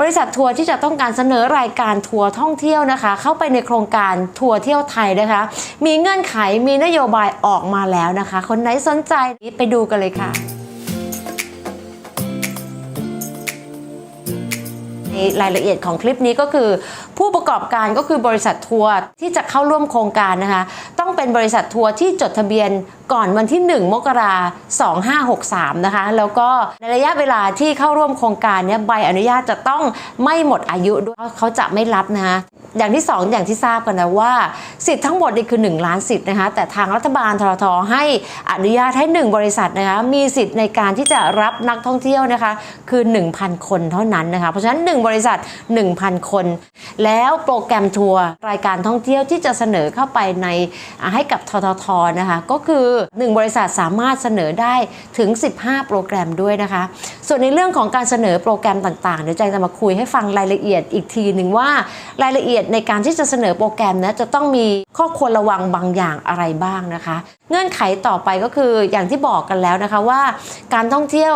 บริษัททัวร์ที่จะต้องการเสนอรายการทัวร์ท่องเที่ยวนะคะ เข้าไปในโครงการทัวร์เที่ยวไทยนะคะ มีเงื่อนไขมีนโยบายออกมาแล้วนะคะ คนไหนสนใจไปดูกันเลยค่ะ นรายละเอียดของคลิปนี้ก็คือ ผู้ประกอบการก็คือบริษัททัวร์ที่จะเข้าร่วมโครงการนะคะ ต้องเป็นบริษัททัวร์ที่จดทะเบียนก่อนวันที่ 1 มกราคม2563 นะคะ แล้วก็ในระยะเวลาที่เข้าร่วมโครงการเนี้ยใบอนุญาตจะต้องไม่หมดอายุด้วยเขาจะไม่รับนะคะ อย่างที่ 2 อย่างที่ทราบกันนะว่า สิทธิ์ทั้งหมดนี่คือ 1 ล้านสิทธิ์นะคะแต่ทางรัฐบาลทรทให้อนุญาตให้ 1 บริษัทนะคะมีสิทธิ์ในการที่จะรับนักท่องเที่ยวนะคะคือ 1,000 คนเท่านั้นนะคะเพราะฉะนั้น 1 บริษัท 1,000 คน แล้วโปรแกรมทัวร์รายการท่องเที่ยวที่จะเสนอเข้าไปในให้กับทททนะคะก็คือ 1 บริษัทสามารถเสนอได้ถึง 15 โปรแกรมด้วยนะคะ ส่วนในเรื่องของการเสนอโปรแกรมต่างๆ เดี๋ยวแจงจะมาคุยให้ฟังรายละเอียดอีกทีหนึ่งว่ารายละเอียดในการที่จะเสนอโปรแกรมนะจะต้องมีข้อควรระวังบางอย่างอะไรบ้างนะคะ เงื่อนไขต่อไปก็คืออย่างที่บอกกันแล้วนะคะว่าการท่องเที่ยว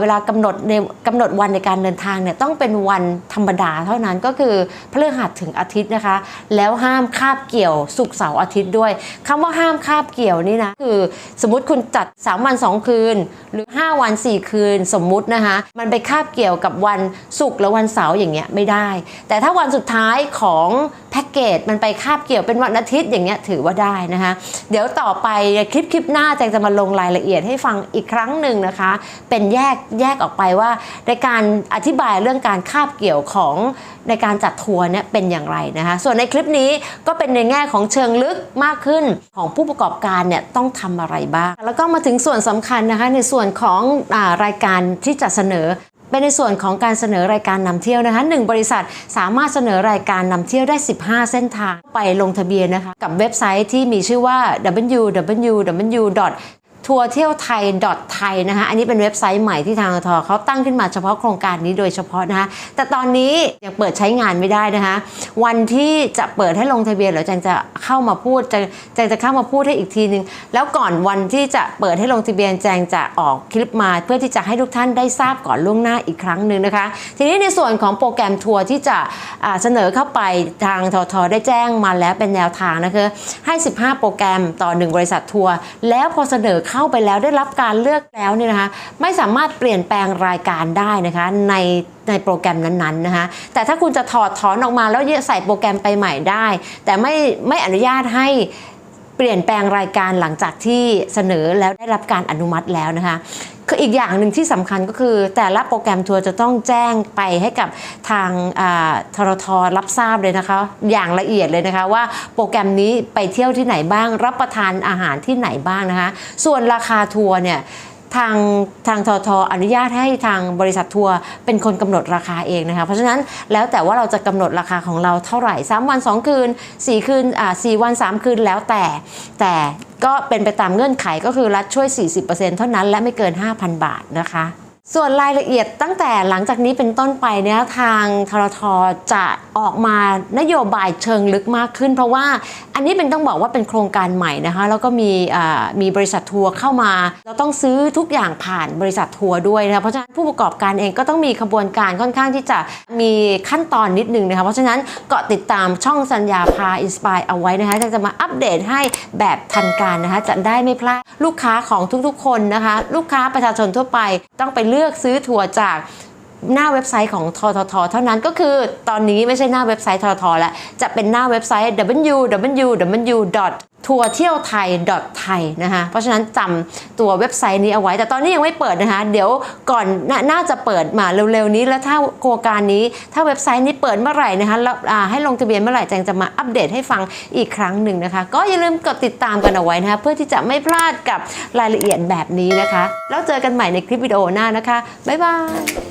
เวลากำหนดในกำหนดวันในการเดินทางเนี่ยต้องเป็นวันธรรมดาเท่านั้นก็คือพฤหัสถึงอาทิตย์นะคะ แล้วห้ามคาบเกี่ยวศุกเสาร์อาทิตย์ด้วยคำว่าห้ามคาบเกี่ยวนี่นะคือสมมติคุณจัด 3 วัน 2 คืน หรือ 5 วัน 4 คืน สมมุตินะคะมันไปคาบเกี่ยวกับวันศุกร์และวันเสาร์อย่างเงี้ยไม่ได้ แต่ถ้าวันสุดท้ายของแพ็กเกจมันไปคาบเกี่ยวเป็นวันอาทิตย์อย่างเงี้ยถือว่าได้นะคะเดี๋ยวต่อไปคลิปคลิปหน้าแจงจะมาลงรายละเอียดให้ฟังอีกครั้งหนึ่งนะคะ เป็นแยกแยกออกไปว่า ในการอธิบายเรื่องการคาบเกี่ยวของในการจัดทัวร์เนี่ยเป็นอย่างไรนะคะ ส่วนในคลิปนี้ก็เป็นในแง่ของเชิงลึกมากขึ้นของผู้ประกอบการเนี่ยต้องทำอะไรบ้าง แล้วก็มาถึงส่วนสำคัญนะคะในส่วนของอารายการที่จะเสนอ เป็นในส่วนของการเสนอรายการนำเที่ยวนะคะหนึ่งบริษัทสามารถเสนอรายการนำเที่ยวได้ 15 เส้นทางไปลงทะเบียนนะคะ กับเว็บไซต์ที่มีชื่อว่า www. ทัวร์เที่ยวไทยไทยนะคะอันนี้เป็นเว็บไซต์ใหม่ที่ทางทเขาตั้งขึ้นมาเฉพาะโครงการนี้โดยเฉพาะนะคะแต่ตอนนี้ยังเปิดใช้งานไม่ได้นะคะวันที่จะเปิดให้ลงทะเบียนเดี๋ยวแจงจะเข้ามาพูดแจงจงจะเข้ามาพูดให้อีกทีนึง แล้วก่อนวันที่จะเปิดให้ลงทะเบียนแจงจะออกคลิปมาเพื่อที่จะให้ทุกท่านได้ทราบก่อนล่วงหน้าอีกครั้งหนึ่งนะคะ ทีนี้ในส่วนของโปรแกรมทัวร์ที่จะเสนอเข้าไปทางททได้แจ้งมาแล้วเป็นแนวทางนะคะให้ 15 โปรแกรมต่อ 1 บริษัททัวร์แล้วพอเสนอเข้าาไปแล้วได้รับการเลือกแล้วเนี่ยนะคะไม่สามารถเปลี่ยนแปลงรายการได้นะคะในในโปรแกรมนั้นๆนะคะแต่ถ้าคุณจะถอดถอนออกมาแล้วใส่โปรแกรมไปใหม่ได้ แต่ไม่ไม่อนุญาตให้เปลี่ยนแปลงรายการหลังจากที่เสนอแล้วได้รับการอนุมัติแล้วนะคะ คืออีกอย่างหนึ่งที่สำคัญก็คือ แต่ละโปรแกรมทัวร์จะต้องแจ้งไปให้กับทางทรทรับทราบเลยนะคะ อย่างละเอียดเลยนะคะว่าโปรแกรมนี้ไปเที่ยวที่ไหนบ้าง รับประทานอาหารที่ไหนบ้างนะคะ ส่วนราคาทัวร์เนี่ยทางทางททอนุญาตให้ทางบริษัททัวร์เป็นคนกำหนดราคาเองนะคะเพราะฉะนั้นแล้วแต่ว่าเราจะกำหนดราคาของเราเท่าไหร่ 3 วัน 2 คืน 4 คืนอ่า4วัน 3 คืนแล้วแต่แต่ ก็เป็นไปตามเงื่อนไขก็คือรัฐช่วย 40%เท่านั้นและไม่เกิน 5,000 บาทนะคะ ส่วนรายละเอียดตั้งแต่หลังจากนี้เป็นต้นไปเนี่ยทางทรทจะออกมานโยบายเชิงลึกมากขึ้น เพราะว่าอันนี้เป็นต้องบอกว่าเป็นโครงการใหม่นะคะแล้วก็มีมีบริษัททัวร์เข้ามา เราต้องซื้อทุกอย่างผ่านบริษัททัวร์ด้วยนะคะเพราะฉะนั้นผู้ประกอบการเองก็ต้องมีขบวนการค่อนข้างที่จะมีขั้นตอนนิดนึงนะคะเพราะฉะนั้นเกาะติดตามช่องสัญญาพาอินสปายเอาไว้นะคะจะมาอัปเดตให้แบบทันการนะคะจะได้ไม่พลาดลูกค้าของทุกๆ คนนะคะลูกค้าประชาชนทั่วไปต้องไปเลือกือกซื้อถั่วจากหน้าเว็บไซต์ของททท เท่านั้นก็คือตอนนี้ไม่ใช่หน้าเว็บไซต์ทททแล้ว จะเป็นหน้าเว็บไซต์ www. ทัวร์เที่ยวไทยไทยนะคะเพราะฉะนั้นจำตัวเว็บไซต์นี้เอาไว้ แต่ตอนนี้ยังไม่เปิดนะคะ เดี๋ยวก่อนนน่าจะเปิดมาเร็วๆนี้ แล้วถ้าโครงการนี้ถ้าเว็บไซต์นี้เปิดเมื่อไหร่นะคะแล้วอ่าให้ลงทะเบียนเมื่อไหร่แจงจะมาอัปเดตให้ฟังอีกครั้งหนึ่งนะคะ ก็อย่าลืมกดติดตามกันเอาไว้นะคะเพื่อที่จะไม่พลาดกับรายละเอียดแบบนี้นะคะ แล้วเจอกันใหม่ในคลิปวิดีโอหน้านะคะบ๊ายบาย